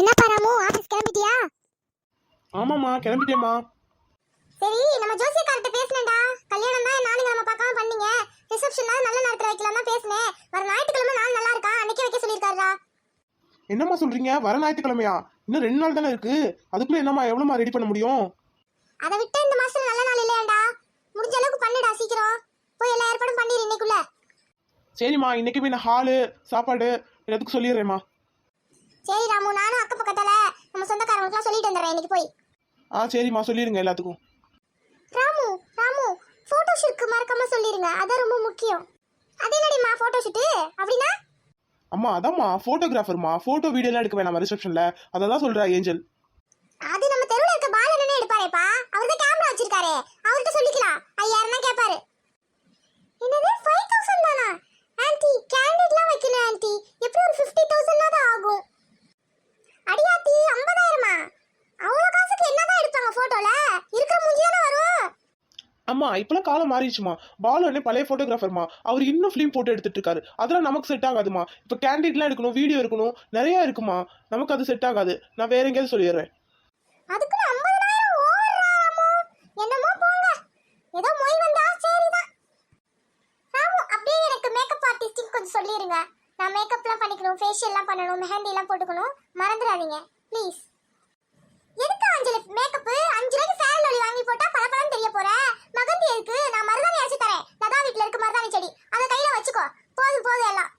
என்னப்பா ராமு ஆபீஸ் கிளம்பிட்டியா? ஆமாம்மா கிளம்பிட்டேம்மா. சரி நம்ம ஜோசியக்கார்ட்ட பேசினேன்டா. கல்யாணம் தான் நானுங்க நம்ம பார்க்காம பண்ணீங்க. ரிசப்ஷன் நல்ல நேரத்துல வைக்கலாம் தான் பேசினேன். வர ஞாயிற்றுக்கிழமை நாள் நல்லா இருக்கா? அன்னைக்கே வைக்க சொல்லியிருக்காருடா. என்னம்மா சொல்றீங்க? வர ஞாயிற்றுக்கிழமையா? இன்னும் ரெண்டு நாள் தானே இருக்கு. அதுக்குள்ள என்னம்மா எவ்வளோமா ரெடி பண்ண முடியும்? அதை விட்டு இந்த மாசம் நல்ல நாள் இல்லையாடா முடிஞ்ச அளவுக்கு பண்ணுடா சீக்கிரம். போய் எல்லா ஏற்பாடும் பண்ணிடு இன்னைக்குள்ள. சரிம்மா இன்னைக்கு போய் நான் ஹாலு சாப்பாடு எல்லாத்துக்கும் சொல்லிடுறேம்மா. சரி ராமு நானும் அக்க பக்கத்துல நம்ம சொந்தக்காரங்களுக்குலாம் சொல்லிட்டு வந்துடுறேன். இன்னைக்கு போய். ஆ சரிம்மா சொல்லிடுங்க எல்லாத்துக்கும். ராமு ராமு போட்டோ ஷூட்க்கு மறக்காம சொல்லிருங்க. அதான் ரொம்ப முக்கியம். அது என்னடிமா போட்டோ ஷூட்டு அப்படின்னா? அம்மா அதாம்மா ஃபோட்டோகிராஃபர்மா ஃபோட்டோ வீடியோலாம் எடுக்க வேணாம் ரிசப்ஷனில் அதை தான் சொல்கிறா ஏஞ்சல் அது நம்ம தெருவுல இருக்க பாலனே எடுப்பாரேப்பா அவர் தான் கேமரா வச்சிருக்காரு அவர்கிட்ட சொல்லிக்கலாம் ஐயாயிரம் தான் கேட்பாரு என்னது ஃபைவ் தௌசண்ட் தானா ஆன்ட்டி கேண்டிட்லாம் வைக்கணும் ஆன்ட்டி எப்படி ஒரு ஃபிஃப்டி தௌசண்ட் தான் ஆகும் அடியாத்தி ஐம்பதாயிரமா அவ்வளோ காசுக்கு என்னதான் எடுப்பாங்க போட்டோல இருக்கிற மூஞ்சி தானே வரும் அம்மா இப்போலாம் காலம் மாறிடுச்சுமா. பாலு அண்ணே பழைய ஃபோட்டோகிராஃபர்மா அவர் இன்னும் ஃபிலிம் போட்டோ எடுத்துட்டு இருக்காரு. அதெல்லாம் நமக்கு செட் ஆகாதுமா. இப்போ கேண்டிட்லாம் எடுக்கணும் வீடியோ இருக்கணும் நிறையா இருக்குமா. நமக்கு அது செட் ஆகாது. நான் வேற எங்கேயாவது சொல்லிடுறேன். அதுக்குன்னு ஐம்பதாயிரம் ஓவராமோ என்னமோ போங்க. ஏதோ மொய் அப்படியே எனக்கு மேக்கப் ஆர்டிஸ்டிங் கொஞ்சம் சொல்லிருங்க நான் மேக்கப்லாம் பண்ணிக்கணும் ஃபேஷியல்லாம் பண்ணணும் மெஹந்திலாம் போட்டுக்கணும். மறந்துடாதீங்க. ப்ளீஸ் எதுக்கு அஞ்சலி மேக்கப் அஞ்சு ரூபாய்க்கு ஃபேர் ஒளி வாங்கி போட்டா பளபளன்னு தெரிய போற? மகந்தி எதுக்கு நான் மருதாணி அரைச்சு தரேன். லதா வீட்ல இருக்கு மருதாணி செடி. அதை கையில வச்சுக்கோ. போதும் போதும் எல்லாம்.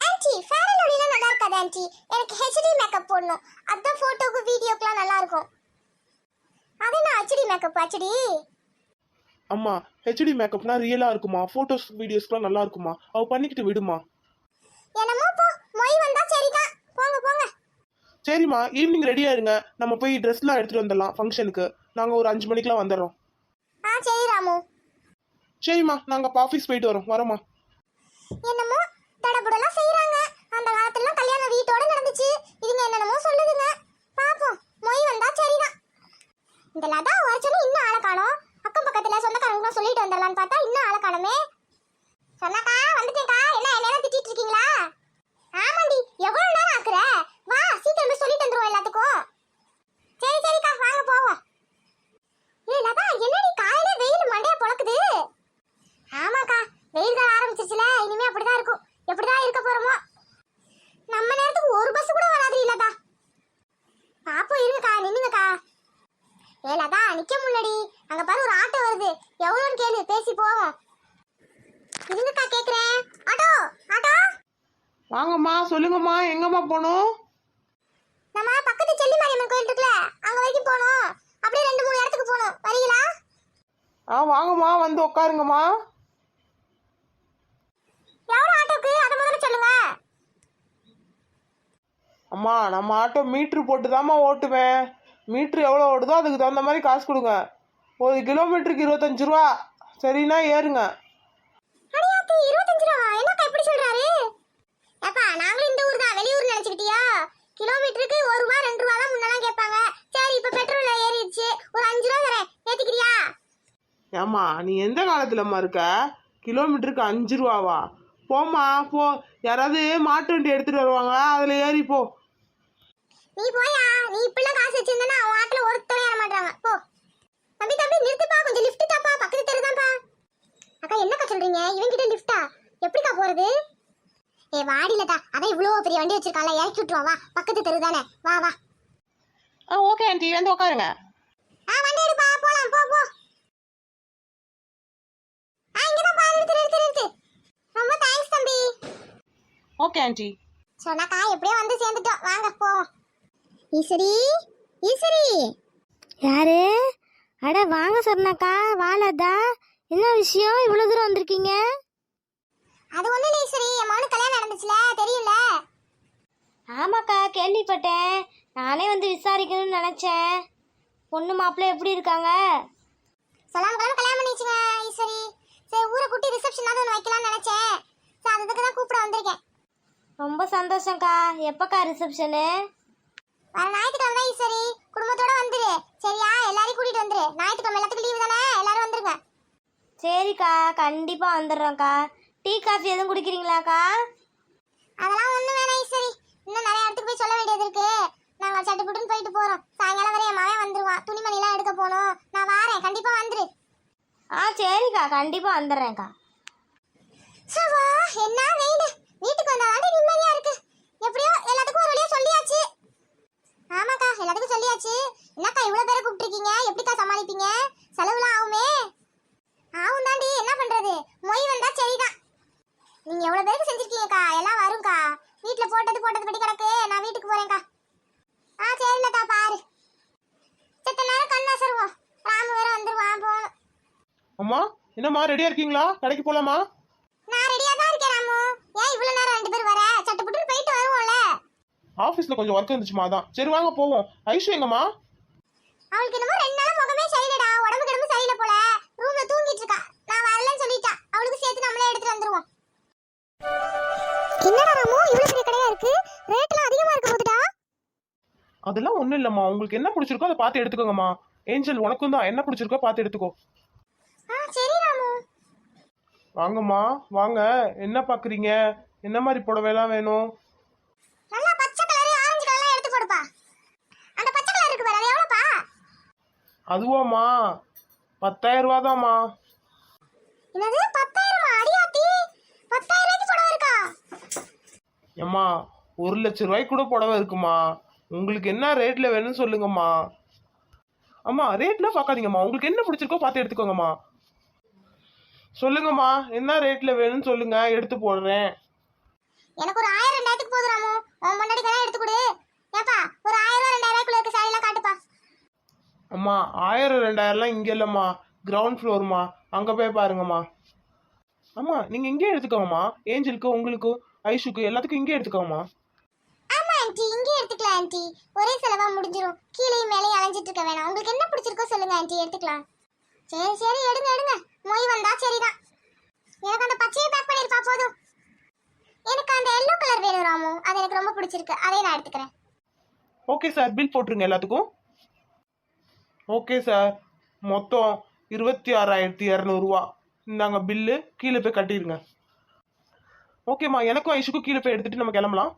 ஆன்ட்டி ஃபேர் அண்ட் லவ்லிலாம் நல்லா இருக்காது ஆன்ட்டி எனக்கு ஹெச்டி மேக்கப் போடணும். அதான் ஃபோட்டோக்கு வீடியோக்குலாம் நல்லா இருக்கும். அது என்ன ஹெச்டி மேக்கப் ஹெச்டி அம்மா ஹெச்டி மேக்கப்னா ரியலாக இருக்குமா? ஃபோட்டோஸ் வீடியோஸ்க்குலாம் நல்லா இருக்குமா? அவ பண்ணிக்கிட்டு விடுமா? என்னமோ போ மொய் வந்தா சரிதான். சரிம்மா ஈவினிங் ரெடியாக இருங்க நம்ம போய் ட்ரெஸ்லாம் எடுத்துகிட்டு வந்துடலாம் ஃபங்க்ஷனுக்கு நாங்கள் ஒரு அஞ்சு மணிக்கெலாம் வந்துடுறோம். ஆ சரி ராமு. சரிம்மா நாங்கள் ஆஃபீஸ் போயிட்டு வரோம். வரோம்மா. என்னமோ தடபுடலாம் செய்றாங்க அந்த காலத்துலலாம் கல்யாணம் வீட்டோட நடந்துச்சு இதுங்க என்னென்னமோ சொல்லுதுங்க பாப்போம் மொய் வந்தா சரிதான் இந்த லதா வரைச்சலும் இன்னும் ஆளை காணோம் அக்கம் பக்கத்துல சொந்தக்காரங்களும் சொல்லிட்டு வந்துடலான்னு பார்த்தா இன்னும் ஆளை காணோமே சொன்னாக்கா வந்துட்டேன்க்கா என்ன என்ன திட்டிட்டு இருக்கீங்களா ஆமாண்டி எவ்வளவு நேரம் ஆக்குற வா சீக்கிரம் போய் சொல்லிட்டு வந்துருவோம் எல்லாத்துக்கும் சரி சரிக்கா வாங்க போவோம் ஏய் லதா என்னடி காலையில வெயில் மண்டைய பொளக்குது ஆமாக்கா வெயில் காலம் ஆரம்பிச்சிருச்சுல இனிமே அப்படிதான் இருக்கும் எப்படிதான் இருக்க போறோமோ நம்ம நேரத்துக்கு ஒரு பஸ் கூட வராது இல்லதா பாப்போம் இருங்கக்கா நின்னுங்கக்கா ஏ லதா நிக்க முன்னாடி அங்க பாரு ஒரு ஆட்டோ வருது எவ்வளோன்னு கேளு பேசி போவோம் இருங்கக்கா கேக்குறேன் ஆட்டோ ஆட்டோ வாங்கம்மா சொல்லுங்கம்மா எங்கம்மா போகணும்? நம்ம பக்கத்து செல்லி மாரியம்மன் கோயில் இருக்குல்ல அங்க வரைக்கும் போகணும். அப்படியே ரெண்டு மூணு இடத்துக்கு போகணும். வரீங்களா? ஆ வாங்கம்மா வந்து உட்காருங்கம்மா. எவ்வளோ ஆட்டோக்கு? அதை முதல்ல சொல்லுங்க. அம்மா நம்ம ஆட்டோ மீட்ரு போட்டு தாம்மா ஓட்டுவேன். மீட்ரு எவ்வளோ ஓடுதோ அதுக்கு தகுந்த மாதிரி காசு கொடுங்க. ஒரு கிலோமீட்டருக்கு இருபத்தஞ்சு ரூபா. சரின்னா ஏறுங்க. அடியாத்தி இருபத்தஞ்சு ரூபா? என்னக்கா இப்படி சொல்றாரு? ஏப்பா நாங்களும் வெளியூர் நினைச்சுக்கிட்டியா? கிலோமீட்டருக்கு ஒரு ரூபா ரெண்டு ரூபா தான் முன்னெல்லாம் கேட்பாங்க. சரி இப்ப பெட்ரோல் ஏறிடுச்சு. ஒரு அஞ்சு ரூபா தரேன். ஏத்துக்கிறியா? ஏம்மா நீ எந்த காலத்துலம்மா இருக்க? கிலோமீட்டருக்கு அஞ்சு ரூபாவா? போம்மா போ. யாராவது மாட்டு வண்டி எடுத்துட்டு வருவாங்க அதில் ஏறி போ. நீ போயா? நீ இப்படிலாம் காசு வச்சிருந்தனா அவன் ஆட்டுல ஒருத்தரும் ஏற மாட்டாங்க. போ. தம்பி தம்பி நிறுத்துப்பா கொஞ்சம் லிஃப்ட் தாப்பா. பக்கத்து தெருதான்ப்பா அக்கா என்னக்கா சொல்றீங்க? இவன்கிட்ட லிஃப்டா எப்படிக்கா போறது? ஏ வாடிலதா அதான் இவ்வளோ பெரிய வண்டி வச்சிருக்கான்ல இறக்கி விட்டுருவான். வா பக்கத்து தெரு தானே. வா வா. ஆ ஓகே ஆண்டி வந்து உட்காருங்க. ஆ வண்டி எடுப்பா. போலாம் போ போ. ஆ இங்கதான் பா. நிறுத்து நிறுத்து நிறுத்து. ரொம்ப தேங்க்ஸ் தம்பி. ஓகே ஆண்டி சொன்னாக்கா எப்படியோ வந்து சேர்ந்துட்டோம். வாங்க போவோம். ஈஸ்வரி ஈஸ்வரி. யாரு? அட வாங்க சொன்னாக்கா. வாழதா என்ன விஷயம்? இவ்வளோ தூரம் வந்திருக்கீங்க? அது ஒண்ணும் இல்லை ஈஸ்வரி. என் மகனுக்கு கல்யாணம் நடந்துச்சுல தெரியும்ல? ஆமாக்கா கேள்விப்பட்டேன். நானே வந்து விசாரிக்கணும்னு நினச்சேன். பொண்ணு மாப்பிள்ளை எப்படி இருக்காங்க? சொல்லாம கிளம்ப கல்யாணம் பண்ணிச்சுங்க ஈஸ்வரி. சரி ஊரை கூட்டி ரிசப்ஷன் ஒன்று வைக்கலாம்னு நினைச்சேன். சரி அதுக்கு தான் கூப்பிட வந்திருக்கேன். ரொம்ப சந்தோஷம்க்கா. எப்போக்கா ரிசப்ஷனு வர ஞாயிற்றுக்கிழமை தான் ஈஸ்வரி. குடும்பத்தோட வந்துரு. சரியா? எல்லாரையும் கூட்டிட்டு வந்துரு. ஞாயிற்றுக்கிழமை எல்லாத்துக்கும் லீவு தானே? எல்லாரும் வந்துருங்க. சரிக்கா கண்டிப்பாக வந்துடுறோம்க்கா டீ காஃபி எதுவும் குடிக்கிறீங்களாக்கா? அதெல்லாம் ஒன்றும் வேணாம் ஈஸ்வரி. இன்னும் நிறைய இடத்துக்கு போய் சொல்ல வேண்டியது இருக்கு. நாங்கள் சட்டு புட்டுன்னு போயிட்டு போறோம். சாயங்காலம் வரை மழை மகன் வந்துடுவான் துணிமணிலாம் எடுக்க போகணும். நான் வாரேன். கண்டிப்பாக வந்துரு. ஆ சரிக்கா. கண்டிப்பாக வந்துடுறேன்க்கா. சவா என்ன அம்மா என்னம்மா ரெடியா இருக்கீங்களா? கடைக்கு போலாமா? நான் ரெடியா தான் இருக்கேன் ராமு. ஏன் இவ்வளவு நேரம் ரெண்டு பேர் வர? சட்டுப்புட்டு போயிட்டு வருவோம்ல. ஆபீஸ்ல கொஞ்சம் ஒர்க் இருந்துச்சுமா தான் சரி வாங்க போவோம். ஐஷு எங்கம்மா? அவளுக்கு என்னமோ ரெண்டு நாளா முகமே சரியில்லடா. உடம்பு கிடம்பு சரியில்லை போல. ரூம்ல தூங்கிட்டு இருக்கா. நான் வரலன்னு சொல்லிட்டா. அவளுக்கு சேர்த்து நம்மளே எடுத்துட்டு வந்துருவோம். என்னடா ராமு இவ்வளவு பெரிய கடையா இருக்கு? ரேட்லாம் அதிகமா இருக்க போதுடா. அதெல்லாம் ஒண்ணும் இல்லம்மா. உங்களுக்கு என்ன பிடிச்சிருக்கோ அதை பார்த்து எடுத்துக்கோங்கம்மா. ஏஞ்சல் உனக்கும் தான். என்ன பிடிச்சிருக்கோ பார்த்து எடுத்துக்கோ. ஆ சரி ராமு. வாங்கம்மா வாங்க. என்ன பாக்குறீங்க? என்ன மாதிரி புடவைலாம் வேணும்? நல்லா பச்சை கலர் ஆரஞ்சு கலர்லாம் எடுத்து போடுப்பா. அந்த பச்சை கலர் இருக்கு பாரு அது எவ்வளோப்பா? அதுவாம்மா. பத்தாயிரம் ரூபா தாம்மா என்னது? பத்தாயிரமா? அடியாத்தி பத்தாயிரம் ரூபாய்க்கு புடவை இருக்கா? ஏம்மா ஒரு லட்ச ரூபாய்க்கு கூட புடவை இருக்குமா? உங்களுக்கு என்ன ரேட்ல வேணும்னு சொல்லுங்கம்மா. அம்மா ரேட்லாம் பார்க்காதீங்கம்மா உங்களுக்கு என்ன பிடிச்சிருக்கோ பார்த்து எடுத்துக்கோங்கம்மா. சொல்லுங்கம்மா என்ன ரேட்ல வேணும்னு சொல்லுங்க எடுத்து போடுறேன். எனக்கு ஒரு ஆயிரம் ரெண்டாயிரத்துக்கு போதும் ராமு. உன் முன்னாடி தான் எடுத்து கொடு. ஏப்பா ஒரு ஆயிரம் ரெண்டாயிரம் இருக்க சாரியெல்லாம் காட்டுப்பா. அம்மா ஆயிரம் ரெண்டாயிரம்லாம் இங்கே இல்லைம்மா. கிரவுண்ட் ஃப்ளோர்மா அங்கே போய் பாருங்கம்மா. அம்மா நீங்கள் இங்கே எடுத்துக்கோங்கம்மா. ஏஞ்சலுக்கு உங்களுக்கு ஐஷுக்கு எல்லாத்துக்கும் இங்கே எடுத்துக்கோங்கம்மா. ஆமா ஆன்ட்டி இங்கே எடுத்துக்கலாம் ஆன்ட்டி ஒரே செலவா முடிஞ்சிரும். கீழேயும் மேலேயும் அலைஞ்சிட்டு இருக்க வேணாம். உங்களுக்கு என்ன பிடிச்சிருக்கோ சொல்லுங்க ஆன்ட்டி எடுத்துக்கலாம். சரி சரி எடுங்க எடுங்க. மொய் வந்தா சரிதான். எனக்கு அந்த பச்சையை பேக் பண்ணிருப்பா போதும். எனக்கு அந்த எல்லோ கலர் வேணும் ராமு. அது எனக்கு ரொம்ப பிடிச்சிருக்கு. அதை நான் எடுத்துக்கிறேன். ஓகே சார் பில் போட்டுருங்க எல்லாத்துக்கும். ஓகே சார் மொத்தம் இருபத்தி ஆறாயிரத்தி இரநூறுவா. இந்தாங்க பில்லு கீழே போய் கட்டிடுங்க. ஓகேம்மா எனக்கும் ஐஷுக்கும் கீழே போய் எடுத்துட்டு நம்ம கிளம்பலாம்.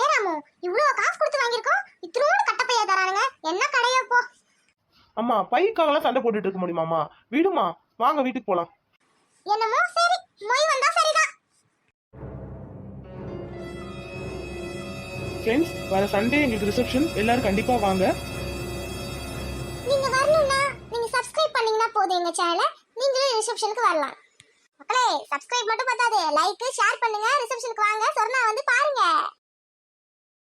ஏன் ராமு? இவ்வளோ காசு அம்மா பைக்காகலாம் சண்டை போட்டுட்டு இருக்க முடியுமாம்மா? விடுமா வாங்க வீட்டுக்கு போகலாம் என்னமோ சரி மொய் வந்தா சரிதான். ஃப்ரெண்ட்ஸ் வர சண்டே எங்களுக்கு ரிசப்ஷன் எல்லாரும் கண்டிப்பாக வாங்க. நீங்க வரணும்னா நீங்க சப்ஸ்கிரைப் பண்ணீங்கன்னா போதும் எங்க சேனலை நீங்களும் ரிசப்ஷனுக்கு வரலாம். மக்களே சப்ஸ்கிரைப் மட்டும் பத்தாது. லைக் ஷேர் பண்ணுங்க. ரிசப்ஷனுக்கு வாங்க. சொன்னா வந்து பாருங்க.